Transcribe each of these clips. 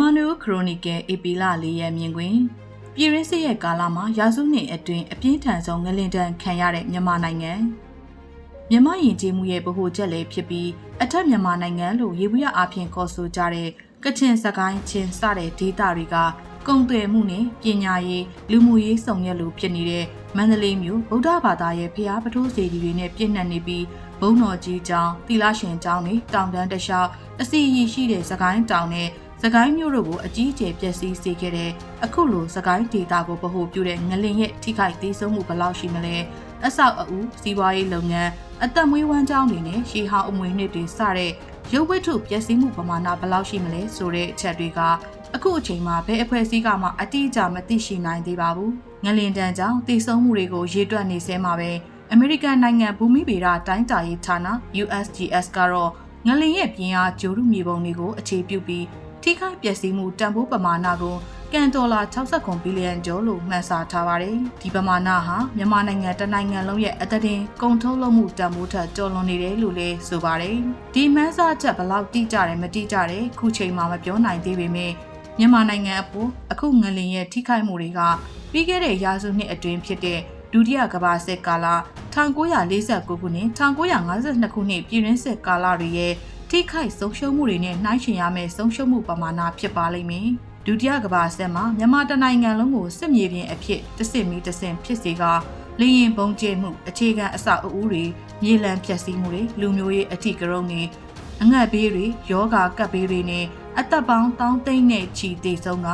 မြန်မာလူခရိုနီကယ်အေပီလာ၄ရက်မြင်ကွင်းပြည်ရင်းစစ်ရဲ့ကာလမှာရာစုနှစ်အတွင်းအပြင်းထန်ဆုံးငလင်တန်ခံရတဲ့မြန်မာနိုင်ငံမြန်မာယဉ်ကျေးမှုရဲ့ဗဟိုချက်လည်းဖြစ်ပြီးအထက်မြန်မာနိုင်ငံလို့ရေဘူးရအဖြစ်ခေါ်ဆိုကြတဲ့ကချင်စကိုင်းချင်းစတဲ့ဒေသတွေကကုန်သွယ်မှုနဲ့ပညာရေးလူမှုရေးစုံရက်လိုဖြစ်နေတဲ့မန္တလေးမြို့ဗုဒ္ဓဘာသာရဲ့ဖျားပထိုးစေတီတွေနဲ့ပြည့်နှက်နေပြီးဘုံတော်ကြီးကျောင်းတီလာရှင်ကျောင်းတွေတောင်တန်းတလျှောက်အစီအရီရှိတဲ့စကိုင်းတောင်နဲ့ စကိုင်းမြို့တို့ကိုအကြီးအကျယ်ပျက်စီးစေခဲ့တဲ့အခုလိုစကိုင်းဒေတာကိုဗဟိုပြုတဲ့ငလင်ရဲ့ထိခိုက်သေးဆုံးမှုဘယ်လောက်ရှိမလဲအဆောက်အဦစီးပွားရေးလုပ်ငန်းအသက်မွေးဝမ်းကြောင်းတွေနဲ့ရှေးဟောင်းအမွေနှစ်တွေစတဲ့ရုပ်ဝတ္ထုပျက်စီးမှုပမာဏဘယ်လောက်ရှိမလဲဆိုတဲ့အချက်တွေကအခုအချိန်မှာဘယ်အဖွဲ့အစည်းကမှအတိအကျမသိရှိနိုင်သေးပါဘူးငလင်တန်းကြောင့်တည်ဆုံမှုတွေကိုရေတွက်နေစဲမှာပဲအမေရိကန်နိုင်ငံဘူမိဗေဒတိုင်းတာရေးဌာန USGS ကတော့ငလင်ရဲ့ပြင်းအားဂျိုရုမြေပုံတွေကိုအခြေပြုပြီး ထိခိုက်ပျက်စီးမှုတန်ဖိုးပမာဏကိုကန်ဒေါ်လာ69ဘီလီယံကျော်လို့မှန်းဆထားပါတယ်။ဒီပမာဏဟာမြန်မာနိုင်ငံတနိုင်ငံလုံးရဲ့အသက်တင်ကုန်ထုတ်လုပ်မှုတန်ဖိုးထက်ကျော်လွန်နေတယ်လို့လည်းဆိုပါတယ်။ဒီမှန်းဆချက်ဘလောက်တိကျတယ်မတိကျတယ်ခုချိန်မှာမပြောနိုင်သေးပေမဲ့မြန်မာနိုင်ငံအပေါ်အခုငလင်ရဲ့ထိခိုက်မှုတွေကပြီးခဲ့တဲ့ရာစုနှစ်အတွင်းဖြစ်တဲ့ဒုတိယကမ္ဘာစစ်ကာလ1949ခုနှစ်1952ခုနှစ်ပြည်တွင်းစစ်ကာလတွေရဲ့ ထိခိုက်ဆုံးရှုံးမှုတွေနဲ့နှိုင်းယှဉ်ရမယ့်ဆုံးရှုံးမှုပမာဏဖြစ်ပါလိမ့်မယ်။ဒုတိယကမ္ဘာစစ်မှာမြန်မာတနိုင်ငံလုံးကိုစစ်မြေပြင်အဖြစ်တစစ်မီတဆင်ဖြစ်စေကလေရင်ပုံကျဲမှုအခြေခံအဆောက်အဦတွေမြေလံဖျက်ဆီးမှုတွေလူမျိုးရေးအထီးကရုံတွေအငတ်ဘေးတွေယောဂါကပ်ဘေးတွေနဲ့အသက်ပေါင်းတောင်းသိမ့်နဲ့ချီတည်ဆုံးက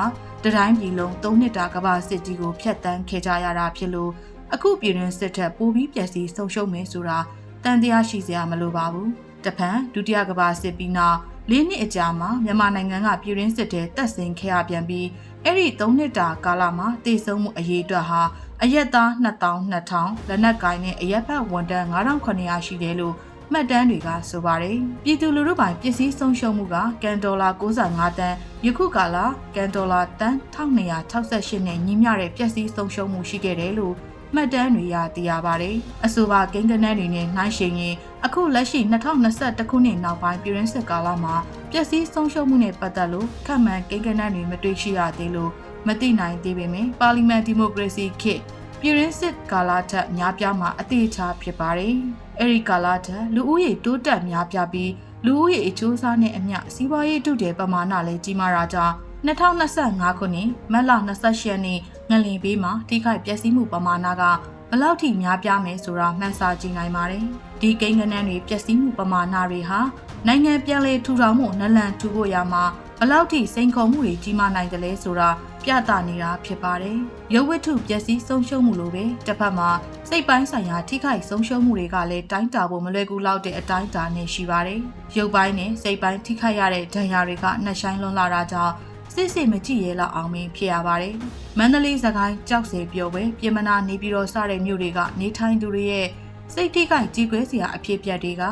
တတိုင်းပြည်လုံး၃နှစ်တာကမ္ဘာစစ်ကြီးကိုဖျက်ဆီးခဲ့ကြရတာဖြစ်လို့အခုပြည်တွင်းစစ်ထက်ပိုပြီးပျက်စီးဆုံးရှုံးမယ်ဆိုတာတန်တရားရှိစရာမလိုပါဘူး။ တဖန်ဒုတိယကမ္ဘာစစ်ပြီးနောက်လေးနှစ်အကြာမှာမြန်မာနိုင်ငံကပြည်တွင်းစစ်တဲ့တက်ဆင်ခဲ့ရပြန်ပြီးအဲ့ဒီ၃နှစ်တာကာလမှာတည်ဆုံမှုအရေးအတွက်ဟာအရက်သား2200လက်နက်ကိုင်းနဲ့အရက်ဖက်ဝန်တန်း9900ရှိတယ်လို့မှတ်တမ်းတွေကဆိုပါတယ်။ပြည်သူလူထုပိုင်ပစ္စည်းဆုံးရှုံးမှုကကန်ဒေါ်လာ65တန်းယခုကာလကန်ဒေါ်လာတန်း1268နဲ့ညီမျှတဲ့ပစ္စည်းဆုံးရှုံးမှုရှိခဲ့တယ်လို့ မှတ်တမ်းတွေရသိရပါတယ်။အဆိုပါကိန်းဂဏန်းတွေနဲ့နှိုင်းယှဉ်ရင်အခုလက်ရှိ2021ခုနှစ်နောက်ပိုင်းပြည်ရင်းစစ်ကာလမှာပျက်စီးဆုံးရှုံးမှုနဲ့ပတ်သက်လို့ခန့်မှန်းကိန်းဂဏန်းတွေမတွေ့ရှိရသေးလို့မသိနိုင်သေးပေမဲ့ပါလီမန်ဒီမိုကရေစီခေတ်ပြည်ရင်းစစ်ကာလထက်များပြားမှာအသေးချာဖြစ်ပါတယ်။အဲဒီကာလထက်လူဦးရေတိုးတက်များပြားပြီးလူဦးရေအချိုးစားနဲ့အမျှစီးပွားရေးတုတဲ့ပမာဏလည်းကြီးမားတာကြောင့် 2025ခုနှစ်မတ်လ28ရက်နေ့ငလင်ဘေးမှာထိခိုက်ပျက်စီးမှုပမာဏကဘလောက်ထိများပြားမယ်ဆိုတာမှန်းဆကြည့်နိုင်ပါတယ်။ဒီကိန်းဂဏန်းတွေပျက်စီးမှုပမာဏတွေဟာနိုင်ငံပြန်လည်ထူထောင်မှုနလန်ထူဖို့ရမှာဘလောက်ထိစိန်ခေါ်မှုတွေကြီးမားနိုင်တယ်လဲဆိုတာပြသနေတာဖြစ်ပါတယ်။ရုပ်ဝတ္ထုပျက်စီးဆုံးရှုံးမှုလိုပဲတစ်ဖက်မှာစိတ်ပိုင်းဆိုင်ရာထိခိုက်ဆုံးရှုံးမှုတွေကလည်းတိုင်းတာဖို့မလွယ်ကူလောက်တဲ့အတိုင်းတာနဲ့ရှိပါတယ်။ရုပ်ပိုင်းနဲ့စိတ်ပိုင်းထိခိုက်ရတဲ့ဒဏ်ရာတွေကနှက်ဆိုင်လွန်လာတာကြောင့် စစ်စစ်မကြည့်ရဲလောက်အောင်မင်းဖြစ်ရပါတယ်။မန္တလေးစကိုင်းကြောက်စဲပြောပဲပြင်မနာနေပြီးတော့စတဲ့မြို့တွေကနေထိုင်သူတွေရဲ့စိတ်ထိခိုက်ကြီးကွဲစရာအဖြစ်ပြက်တွေက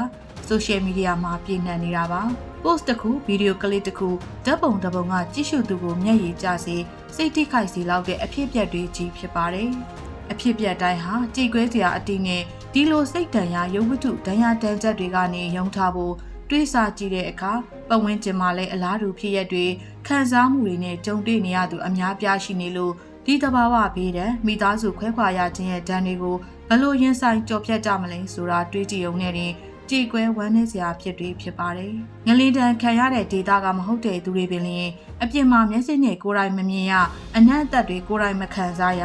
ဆိုရှယ်မီဒီယာမှာပြည့်နှံ့နေတာပါ။ post တစ်ခုဗီဒီယိုကလစ်တစ်ခုဓာတ်ပုံတစ်ပုံကကြည့်ရှုသူကိုမျက်ရည်ကျစေစိတ်ထိခိုက်စေလောက်တဲ့အဖြစ်ပြက်တွေကြီးဖြစ်ပါတယ်။အဖြစ်ပြက်တိုင်းဟာကြည်ကွဲစရာအတိနဲ့ဒီလိုစိတ်တန်ရာရုပ်ဝတ္ထုဒဏ်ရာတန်ချက်တွေကနေယုံထားဖို့တွေးဆကြည့်တဲ့အခါ ပတ်ဝန်းကျင်မှာလည်းအလားတူဖြစ်ရက်တွေခံစားမှုတွေနဲ့ကြုံတွေ့နေရသူအများပြားရှိနေလို့ဒီတဘာဝဘေးတဲ့မိသားစုခွဲခွာရခြင်းရဲ့ဒဏ်တွေကိုဘလို့ရင်ဆိုင်ကြော်ဖြတ်ကြမလဲဆိုတာတွေးကြည့်ုံနဲ့တင်ကြည်ကွဲဝမ်းနည်းစရာဖြစ်တွေဖြစ်ပါတယ်။ငလင်တန်ခံရတဲ့ဒေတာကမဟုတ်တဲ့သူတွေပင်လျင်အပြင်မှာမျက်စိနဲ့ကိုယ်တိုင်မမြင်ရအနံ့အသက်တွေကိုယ်တိုင်မခံစားရ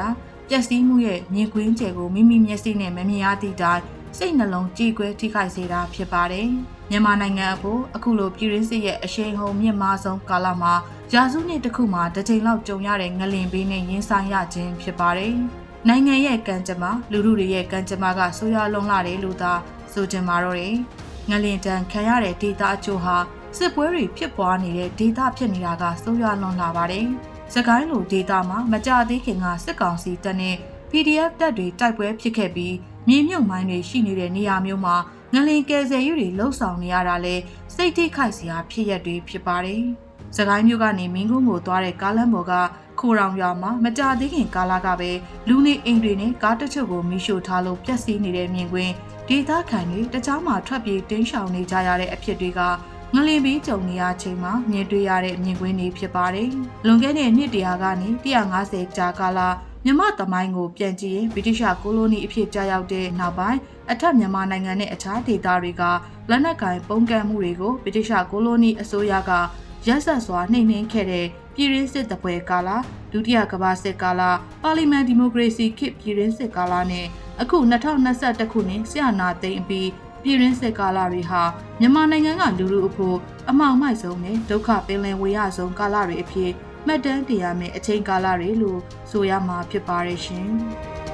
ပျက်စီးမှုရဲ့မြင်ကွင်းကျယ်ကိုမိမိမျက်စိနဲ့မမြင်ရသည့်တိုင် စိတ်နှလုံးကြည်ကွဲထိခိုက်စေတာဖြစ်ပါတယ်။မြန်မာနိုင်ငံအဖို့အခုလိုပြည်ရင်းစစ်ရဲ့အရှိန်ဟုန်မြင့်မားဆုံးကာလမှာရာစုနှစ်တစ်ခုမှာတစ်ချိန်လောက်ကြုံရတဲ့ငလင်ဘေးနဲ့ရင်ဆိုင်ရခြင်းဖြစ်ပါတယ်။နိုင်ငံရဲ့ကံကြမ္မာလူလူတွေရဲ့ကံကြမ္မာကဆိုးရွားလွန်လာတယ်လို့သာဆိုကြမှာတော့တယ်။ငလင်တန်ခံရတဲ့ဒေတာအချို့ဟာစစ်ပွဲတွေဖြစ်ပွားနေတဲ့ဒေတာဖြစ်နေတာကဆိုးရွားလွန်လာပါတယ်။စကိုင်းလိုဒေတာမှာမကြသေးခင်ကစစ်ကောင်စီတပ်နဲ့ PDF တပ်တွေတိုက်ပွဲဖြစ်ခဲ့ပြီး မြေမြုပ်မိုင်းတွေရှိနေတဲ့နေရာမျိုးမှာငလင်ကယ်ဆယ်ရေးတွေလှုပ်ဆောင်နေရတာလဲစိတ်ထိခိုက်စရာဖြစ်ရက်တွေဖြစ်ပါတယ်။စကိုင်းမြို့ကနေမင်းကုန်းကိုသွားတဲ့ကားလမ်းပေါ်ကခိုရောင်ရွာမှာမကြသေးခင်ကာလကပဲလူနေအိမ်တွေနဲ့ကားတချို့ကိုမိရှို့ထားလို့ပျက်စီးနေတဲ့မြင်ကွင်းဒေသခံတွေတကြားမှာထွက်ပြေးတင်းရှောင်နေကြရတဲ့အဖြစ်တွေကငလင်ပြီးကြုံနေရချိန်မှာမြင်တွေ့ရတဲ့မြင်ကွင်းတွေဖြစ်ပါတယ်။လွန်ခဲ့တဲ့နှစ်တရာကနေ150ကြာကာလ မြမသမိုင်းကိုပြန်ကြည့်ရင်ဗြိတိရှကိုလိုနီအဖြစ်ကြာရောက်တဲ့နောက်ပိုင်းအထက်မြန်မာနိုင်ငံနဲ့အခြားဒေသတွေကလက်နက်ကင်ပုံကန့်မှုတွေကိုဗြိတိရှကိုလိုနီအစိုးရကရက်ဆက်စွာနှိမ်နင်းခဲ့တဲ့ပြည်ရင်းစစ်တပ်ပွဲကာလဒုတိယကမ္ဘာစစ်ကာလပါလီမန်ဒီမိုကရေစီခေတ်ပြည်ရင်းစစ်ကာလနဲ့အခု2021ခုနှစ်ဆရာနာသိမ်းပြီးပြည်ရင်းစစ်ကာလတွေဟာမြန်မာနိုင်ငံကလူလူအဖို့အမောင်မိုက်ဆုံးနဲ့ဒုက္ခပင်လယ်ဝေရဆုံးကာလတွေအဖြစ် မှတ်တမ်းတင်ရမယ့်အချိန်ကာလတွေလို့ဆိုရမှာဖြစ်ပါရဲ့ရှင်။